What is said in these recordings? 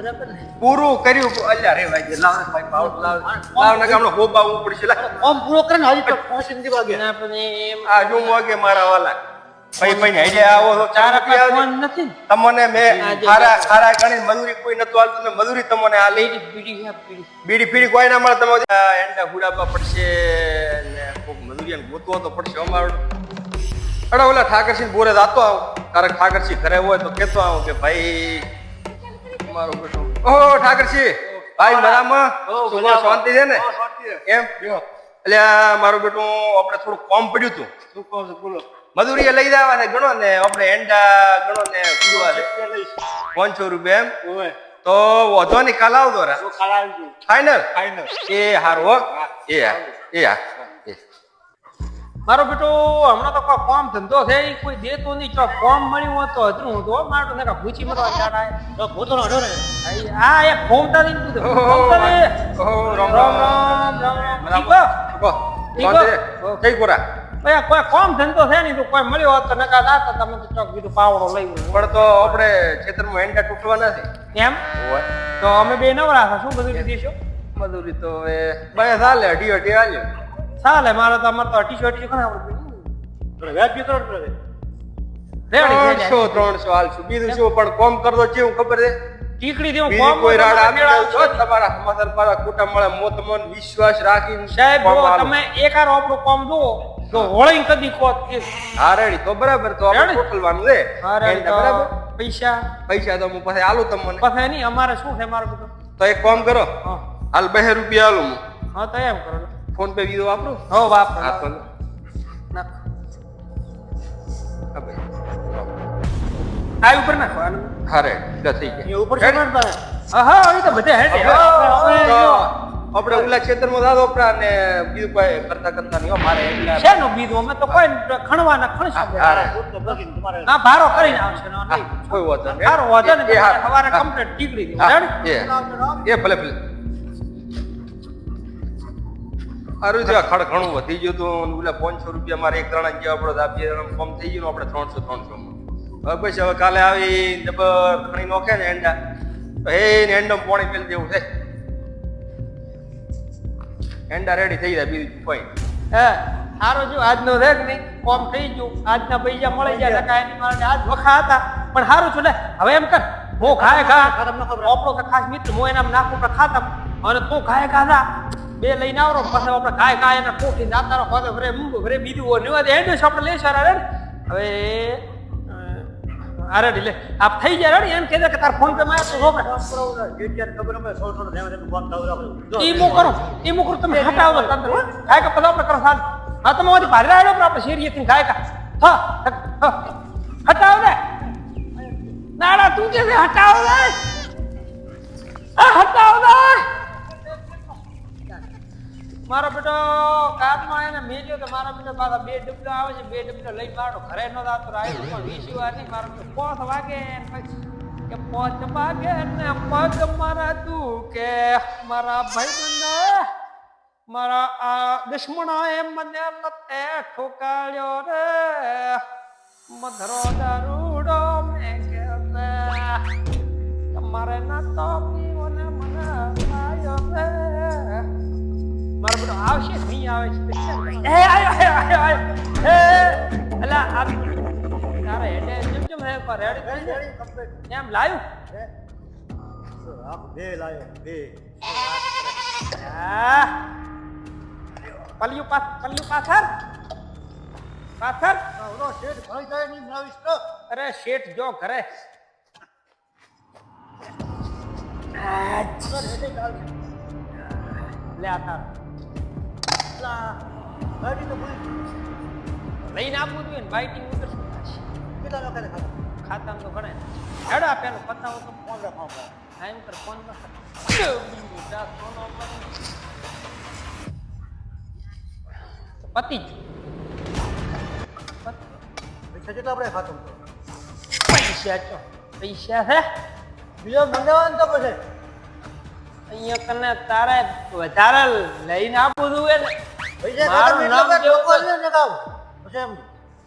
બરાબર ને? પૂરું કર્યું. અલ્યા રે ભાઈ લાવ ભાઈ પાવર લાવ. લાવ ને ગામનો હોબા હું પડશે લા ઓમ પૂરો કરે ને તો પાંચ નથી વાગે. ના પણ આ જો મોગે મારા વાલા. ભાઈ ભાઈ ને આવો તો ચાર રૂપિયા ફોન નથી તમને મેં ખારા ખારા ગણી મજૂરી કોઈ નતું હાલતું ને મજૂરી તમને આ લઈ બીડી બીડી હે બીડી બીડી ફીડી કોઈ ના મળે તમે એંડા ગુડાપા પડશે ને કોક મજૂરિયાને ગોતવો તો પડશે અમારો. અડા ઓલા ઠાકરસિંહ બોરે જાતો આવ. કારણ ઠાકરસિંહ ઘરે હોય તો કેતો આવું કે ભાઈ મારો બેટો. ઓહો ઠાકરસી ભાઈ મરામાં શું શાંતિ છે ને? એમ એટલે મારો બેટો આપણે થોડું કોમ પડ્યું હતું. શું કહો છો? બોલો. મજૂરી લઈ જવા છે ગણો ને. આપણે એંડા ગણો ને કુદવા છે. પાંચસો રૂપિયા એમ. તો વધો ને કાલ આવતો રા. આવજો. ફાઈનલ ફાઈનલ એ હારું હો. એ હા. એ હા એ મારો બેટો હમણાં તો કોઈ કોમ ધંધો છે કોઈ દેતો નહીં. જો કોમ મળ્યું હોત તો હજરું હું. તો મારો ને ભૂચી અઢો આ એક ફોમતા દઈને કીધું. રામ રામ? છે? કઈ કોરા? ભાઈ કોઈ કોમ ધંધો છે નહીં. તો કોઈ મળ્યો હોત તો નકા દાતા તમે તો ચોક બીજું પાવડો લઈ. પણ તો આપણે ખેતરમાં એંડા તૂટવા નથી એમ? તો અમે બે નવરા શું મજૂરી દઈશું મજૂરી તો હવે બે ચાલે અઢી અઢી હાલ્યો. ચાલે મારે તો અમારે તો અઢીસો અઢીસો ઘણા આપણે તો વ્યાજ બી કરો. ત્રણસો ત્રણસો હાલશું બીજું શું? પણ કોમ કરતો કેવું ખબર છે? ટીકડી દેવું કોમ કોઈ રાડ તમારે આપી મેળાવું દઉં છે. છો? તમારા સમાધાન પાડા કુટા મળે મોત મન વિશ્વાસ રાખીને સાહેબ જો તમે એકાર આપણું કોમ જુઓ તો હોળી કદી કોત કે હારેડી તો બરાબર તો આપણે? ટોટલવાનું છે. અરે તો બરાબર? પૈસા. પૈસા તો હું પછી આલું તમને. પછી નહીં અમારે શું છે મારું બધું? તો એક કામ કરો. હાલ બે રૂપિયા આલું હું. હા તો એમ કરો. ફોન પે બીજો વાપરો? હો વાપરો. હા તો લો. નાખ. ભાઈ. આ ઉપર નાખો હારે થઈ ગયા ઉપર હા હા એ તો બધે હેડે. આપણે- ઓલા ક્ષેત્રમાં દાદો આપણા ને બીજું કોઈ કરતા કરતા નહીં મારે એટલે છે નો બીજું? અમે તો કોઈ ખણવાના ખણશું. હા ભારો કરીને આવશે નહીં. કોઈ વાંધો નહીં. ભારો વાંધો નહીં સવારે કમ્પ્લીટ ટીકડી એ ભલે ભલે. સારું છે આ ઘણું વધી ગયું હતું ઓલા પાંચસો રૂપિયા મારે એક ત્રણ ગયા આપણે આપીએ કમ થઈ ગયું આપણે ત્રણસો ત્રણસો હવે પછી હવે કાલે આવી ડબર ખણી નોખે ને એંડા. એ ને એંડો પાણી પેલી દેવું છે એંડા રેડી થઈ જાય બીજું કોઈ. હે સારો જો આજનો કે નહીં કોમ થઈ ગયું. આજના પૈસા મળી જાય ટકા એની મારે આજ વખા હતા. પણ સારું છું ને હવે એમ કર હું ખાય ખા. આપણો કે ખાસ મિત્ર હું એના નાખું ખાતા. અને તું ખાય ખાધા, બે લઈને આવરો, પાછા આપણે ખાય ખાય અને કોઠી દાતારો ખાતે ભરે, મૂંગો ભરે, બીજું હોય નિવા દે એડ્રેસ આપણે લેશું રે હવે અરે લે. આપ થઈ જાય રડી? એમ કે કે તાર ફોન પે માં તો રોકે ખબર અમે સો સો ધ્યાન રાખીને ફોન. ઈ મો કરો? ઈ મો કરો? તમે હટાવો તંત્ર કાય કે ખાય કા કરો સાલ હા, તમે ઓથી ભારે આડો પણ આપણે થી ખાય કા હા હટાવો ને નાડા તું કે હટાવ ને આ હટાવ ને મારો બેટો કારમાં એને મેલ્યો તો મારા બેટા પાછા બે ડબલા આવે છે, બે ડબલા લઈ મારો ઘરે નો દાતો આવ્યો પણ વીસ વાર નહીં, મારો બેટો પોસ વાગે ને પછી કે પોચ વાગે ને પગ મારા તું કે મારા ભાઈ બંને મારા આ દુશ્મનોએ મને લતે ઠોકાળ્યો રે. મધરો દારૂડો મેં કે તમારે ના તો મારો બધો આવશે નહીં આવે છે. એ આયો આયો આયો એ અલા આ તારે હેડે જેમ જેમ હે પર રેડી કરી કમ્પ્લીટ એમ લાયું? આપ બે લાયો? બે. આ પલ્યુ પાસ પલ્યુ પાથર. પાથર. ઓલો શેઠ ભાઈ જાય નહીં લાવીશ તો અરે શેઠ જો ઘરે. લે આ તાર. તો લઈને આપવું જોઈએ ને થશે કેટલા લોકોને ખાતા તો ઘણા હેડા પેલો પતાવો તો ફોન રાખો ટાઈમ પર ફોન પતિ પૈસા કેટલા આપણે ખાતું પૈસા ચો પૈસા હે? બીજો મંગાવવાનું તો પછી. અહીંયા કને તારે વધારે લઈને આપવું જોઈએ મારું નામ એટલા ને નગાવ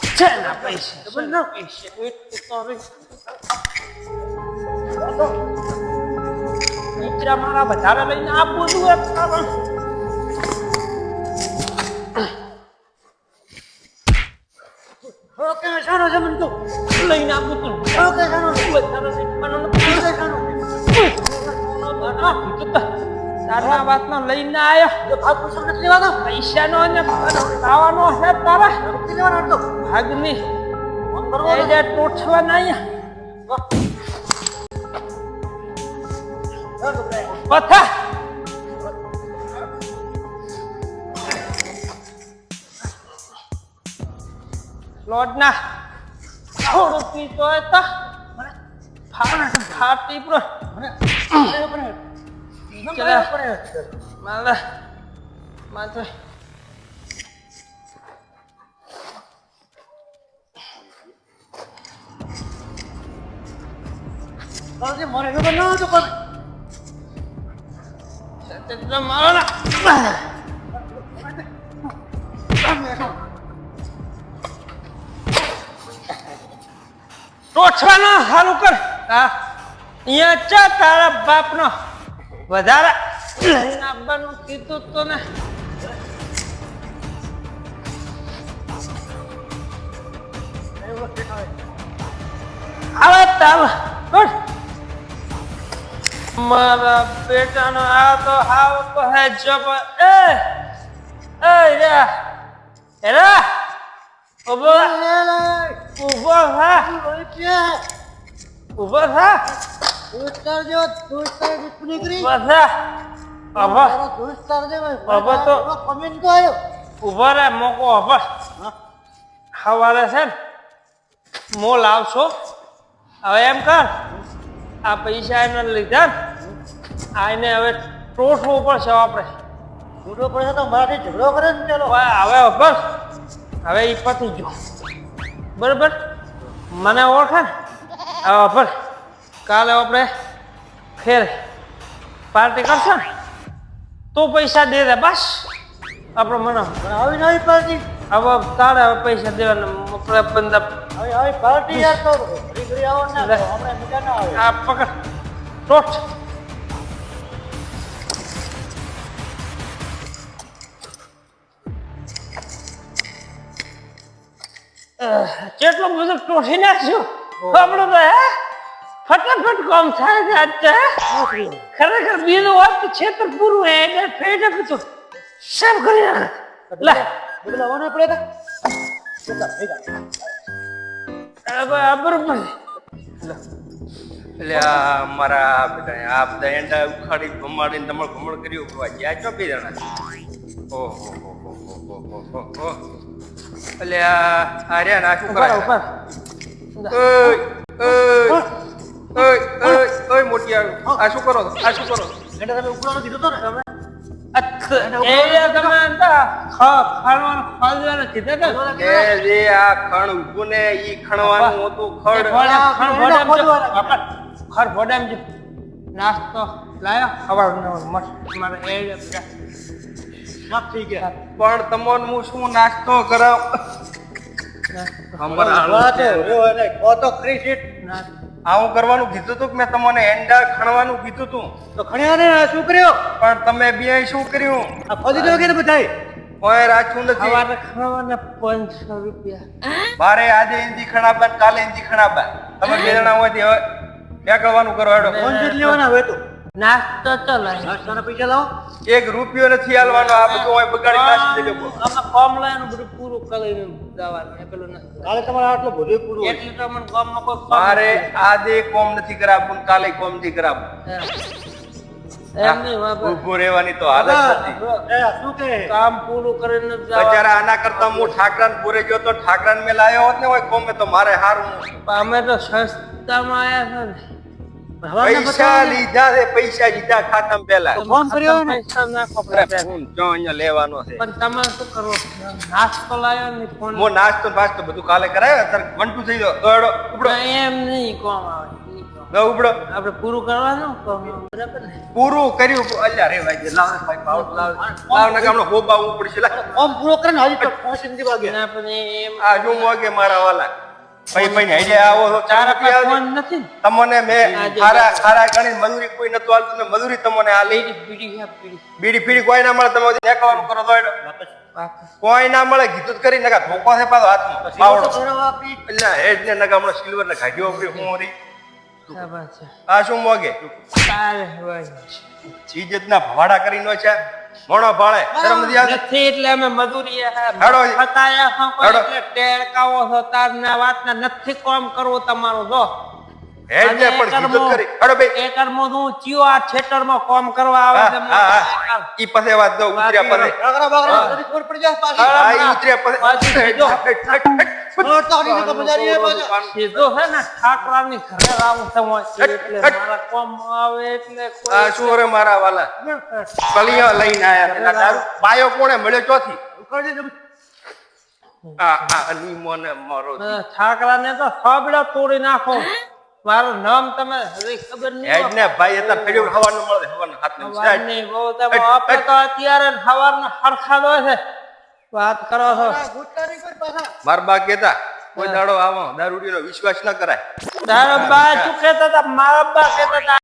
છે ના પૈસા છે ના પૈસા. એટલું તો રે. મારા વધારે લઈને આપું છું એ તારા. ઓકે શાનો છે મને તું. લઈને આપું તું ઓકે તારના વાતનો લઈને આવ્યો ભાગ પૂછો નથી લેવાનો? પૈસાનો અને ખાવાનો હે તારા. નથી લેવાનો ભાગની. એ જે ટોઠવાના અહીંયા પથા લોડના થોડું પીતો હોય તો ફાટ ફાટી પર મારા માથે મને ખબર ન હતું પણ એટલે મારો ના ટોછવાનો હાલું કર અહીંયા ચા તારા બાપનો વધારે. લઈને આપવાનું કીધું તો ને આવે તાવ ઉઠ. મારા બેટાનો આ તો હાવ કહે જબ એ એ રે. રે. ઊભો ઊભો હા ઊભો થા જેવો દોસ્તાર દીપની કરી થા. ઊભો. તારો દોસ્તાર જેવો તો- કમેન્ટ તો આવ્યો. ઊભો રે મોકો ઊભો. સવારે છે ને મો લાવશો હવે એમ કર આ પૈસા એમને લીધા આ એને હવે ટોઠવું પડશે આપણે છૂટો પડે તો મારાથી ઝઘડો કરે ને પેલો. હવે હવે બસ હવે એ પતી ગયો. બરાબર? મને ઓળખે ને? હવે બસ કાલે આપણે ફેર પાર્ટી કરશો ને? તું પૈસા દે દે બસ. આપણે મને પણ આવી નવી પાર્ટી? હવે તારે હવે પૈસા દેવાના આપણે બંદા આવી આવી પાર્ટી યાર તો ઘડી ઘડી આવો ને લે. તો હમણાં મજા ના આવે. આ પકડ. ટોટ કેટલું બધું ટોઠી નાખ્યું? આપણું તો હે? ફટાફટ કામ થાય છે આજ ખરેખર બીજું વાત તો છેતર પૂરું હે એટલે ફેટ હતું સેમ કરી નાખે. લે. પેલા વાના પડે તા. બરોબર એટલે આ મારા બધા આ બધા એંડા ઉખાડી ભમાડીને તમારે ભમણ કર્યું હોવા જ્યાં છો બે જણા? ઓહો ઓહો હો હો હો હો હો એટલે આ આ રહ્યા ને આ ઉપર કરે ઉપર ઓય ઓય ઓય ઓય ઓય મોટી આ આ શું કરો? આ શું કરો? છો? તમે ઉકળવાનું કીધું તો ને તમે? અચ્છ, એ તમે હતા ખ- ખાવાનું ખાવાનું કીધા હતા એ જે આ ખણ ઊભું ને ઈ ખણવાનું હતું ખડ. ખણ એના ભોળામ જો. ખોદવાના. બાપા, ખર ભોળામ જો. નાસ્તો લાયો. સવારનો મસ્ત. મારે એ માફ થઈ ગયા. પણ તમને હું શું નાસ્તો કરાવ? નાસ્તો, અમારા વાત રહ્યો એને કહો તો ખરી હું આવું કરવાનું કીધું તું કે મેં તમને એંડા ખણવાનું કીધું તું? તો ખણ્યા ને આ શું કર્યો? પણ તમે બે શું કર્યું? આ ફોજી દો કે બધાય કોઈ રાખ્યું નથી. સવારે ખાવાના પાંચસો રૂપિયા. બારે આજે હિન્દી ખણાબા કાલે હિન્દી ખણાબા તમે બે જણા હોય તે હવે નીકળવાનું કરો હેડો. ફોન જીત લેવાના હોય તો. નાસ્તો ચલો નાસ્તાના પૈસા લાવો. એક રૂપિયો નથી હાલવાનો આ બધું હોય બગાડી નાખી દેજો અમે કોમ લઈને બધું પૂરું કરીને જવાનું પેલું કાલે તમારે આટલો બધું પૂરું એટલે તો અમને ગામમાં કોઈ કામ મારે આજે કોમ નથી કરાવું કાલે કોમ નથી રહેવાની તો હાલત શું કહે? કામ પૂરું કરીને બચારા આના કરતા હું ઠાકરાને પૂરે ગયો તો ઠાકરાને મેં લાયો હોત ને હોય કોમે તો મારે હારું અમે તો સસ્તામાં આયા છે પૈસા લીધા છે પૈસા લીધા ખાતા પેલા ફોન કર્યો ને? પૈસા નાખો. ફોન જો અહીંયા લેવાનો છે. પણ તમે શું કરો નાસ્તો લાયો ને ફોન હું નાસ્તો નાસ્તો બધું કાલે કરાયો? અત્યારે વંટુ થઈ ગયો. દોડો ઉપડો. એમ નહીં કોમ આવે. ઉપડો. આપણે પૂરું કરવાનું બરાબર ને? પૂરું કર્યું. અલ્યા રે ભાઈ લાવ ભાઈ પાવર લાવ. લાવ ને ગામનો હોબા ઉપડી છે. ફોન પૂરો કરે ને હજી તો પાંચ સિંધી વાગે ના પણ એમ આ જો મોગે મારા વાલા. ભાઈ ભાઈ હેડે આવો તો ચા ફોન નથી? તમને મેં ખારા ખારા ગણી મજૂરી કોઈ નતું આલતું મેં મજૂરી તમને આ બીડી બીડી હે, બીડી બીડી કોઈ ના મળે તમે દેખાવાનું કરો તો કોઈ ના મળે ગીતું જ કરી નકા ધોકો છે પાછો હાથમાં. પાવડો એટલે હેડ ને નકા હમણાં સિલ્વર ને ઘાટીઓ ઉપરી હું વળી. આ શું મોગે? ચીજ ના ભવાડા કરી નો છે. મોણો ભાળે શરમ નથી આવતી નથી એટલે અમે મજૂરી હેડો. ફસાયા છો. એટલે ટેરકાવો ના વાત ના નથી કામ કરવું તમારું જો. હેડ ને પણ કીધું જ કરી. હેડો ભાઈ. એકરમાં હું ચિયો આ થિયેટરમાં કામ કરવા આવે છે હા ઈ પાસે વાત દો ઉતર્યા પછી. બગરા બગરા પડી જાય પાછી. હા. ઉતર્યા પછી. પાછી ભેજો. હેડ, હેડ, હેડ. મોટા હરીને તો મજા નહીં આવે પાછા. સીધો છે ને ઠાકરાની ઘરે આવું સમય એટલે મારા કામ આવે એટલે આ શું રે મારા વાલા? કલિયા લઈને આયા છે. આ દારૂ. પાયો કોણે મળ્યો ચોથી. આ આ મારો ઠાકરાને તો સાબડા તોડી નાખો. મારું નામ તમે હજી ખબર નહીં ને ભાઈ એટલે ફેર્યો ખાવાનું મળે હવાનું હાથ ને બહુ તમે આપણે તો અત્યારે ખાવાનું હરખા દો છે. વાત કરો છો આ ગુટકા નહીં કોઈ પાછા. માર બા કેતા કોઈ દાડો આવો દારૂડીનો વિશ્વાસ ન કરાય. દારૂબા બા શું કહેતા હતા? મારબા બા કહેતા હતા